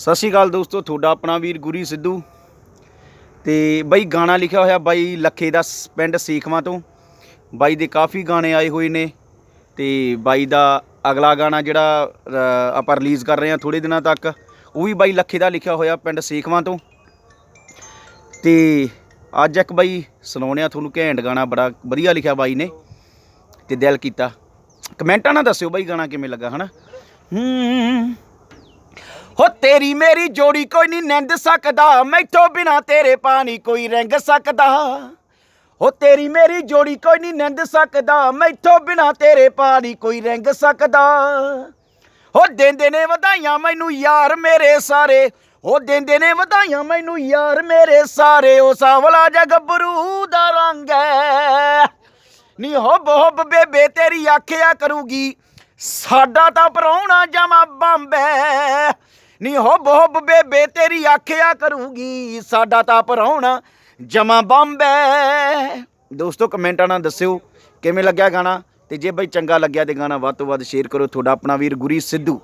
ਸਤਿ ਸ਼੍ਰੀ ਅਕਾਲ ਦੋਸਤੋ, ਤੁਹਾਡਾ ਆਪਣਾ ਵੀਰ ਗੁਰੀ ਸਿੱਧੂ। ਤੇ ਬਾਈ ਗਾਣਾ ਲਿਖਿਆ ਹੋਇਆ ਬਾਈ ਲੱਖੇ ਦਾ ਸ- ਪਿੰਡ ਸੇਖਵਾਂ ਤੋਂ। ਬਾਈ ਦੇ ਕਾਫੀ ਗਾਣੇ ਆਏ ਹੋਏ ਨੇ। ਤੇ ਬਾਈ ਦਾ ਅਗਲਾ ਗਾਣਾ ਜਿਹੜਾ ਆਪਾਂ ਰਿਲੀਜ਼ ਕਰ ਰਹੇ ਹਾਂ ਥੋੜੇ ਦਿਨਾਂ ਤੱਕ, ਉਹ ਵੀ ਬਾਈ ਲੱਖੇ ਦਾ ਲਿਖਿਆ ਹੋਇਆ ਪਿੰਡ ਸੇਖਵਾਂ ਤੋਂ। ਤੇ ਅੱਜ ਇੱਕ ਬਾਈ ਸੁਣਾਉਣਿਆ ਤੁਹਾਨੂੰ ਘੈਂਟ ਗਾਣਾ, ਬੜਾ ਵਧੀਆ ਲਿਖਿਆ ਬਾਈ ਨੇ। ਤੇ ਦਿਲ ਕੀਤਾ। ਕਮੈਂਟਾਂ ਨਾਲ ਦੱਸਿਓ ਬਾਈ ਗਾਣਾ ਕਿਵੇਂ ਲੱਗਾ, ਹਨਾ? ਹੂੰ। ਹੋ ਤੇਰੀ ਮੇਰੀ ਜੋੜੀ ਕੋਈ ਨਹੀਂ ਨਿੰਦ ਸਕਦਾ, ਮੈਥੋਂ ਬਿਨਾ ਤੇਰੇ ਪਾਣੀ ਕੋਈ ਰੰਗ ਸਕਦਾ। ਹੋ ਤੇਰੀ ਮੇਰੀ ਜੋੜੀ ਕੋਈ ਨਹੀਂ ਨਿੰਦ ਸਕਦਾ, ਮੈਥੋਂ ਬਿਨਾ ਤੇਰੇ ਪਾਣੀ ਕੋਈ ਰੰਗ ਸਕਦਾ। ਹੋ ਦਿੰਦੇ ਨੇ ਵਧਾਈਆਂ ਮੈਨੂੰ ਯਾਰ ਮੇਰੇ ਸਾਰੇ ਉਹ ਦਿੰਦੇ ਨੇ ਵਧਾਈਆਂ ਮੈਨੂੰ ਯਾਰ ਮੇਰੇ ਸਾਰੇ, ਉਹ ਸਾਵਲਾ ਜਿਹਾ ਦਾ ਰੰਗ ਹੈ। ਨੀ ਹੁੱਬ ਹੁੱਬ ਬੇਬੇ ਤੇਰੀ ਆਖਿਆ ਕਰੂਗੀ, ਸਾਡਾ ਤਾਂ ਪਰਾਉਣਾ ਜਮਾ ਬੰਬੇ ਨੀ ਹੁੱਬ ਹੁੱਬ ਬੇਬੇ ਤੇਰੀ ਆਖਿਆ ਕਰੂਗੀ, ਸਾਡਾ ਤਾਂ ਪਰਾਉਣਾ ਜਮਾ ਬੰਬੇ ਦੋਸਤੋ, ਕਮੈਂਟਾਂ ਨਾਲ ਦੱਸਿਓ, ਕਿਵੇਂ ਲੱਗਿਆ ਗਾਣਾ? ਤੇ ਜੇ ਬਈ ਚੰਗਾ ਲੱਗਿਆ ਤੇ ਗਾਣਾ ਵੱਧ ਤੋਂ ਵੱਧ ਸ਼ੇਅਰ ਕਰੋ ਤੁਹਾਡਾ ਆਪਣਾ ਵੀਰ ਗੁਰੀ ਸਿੱਧੂ।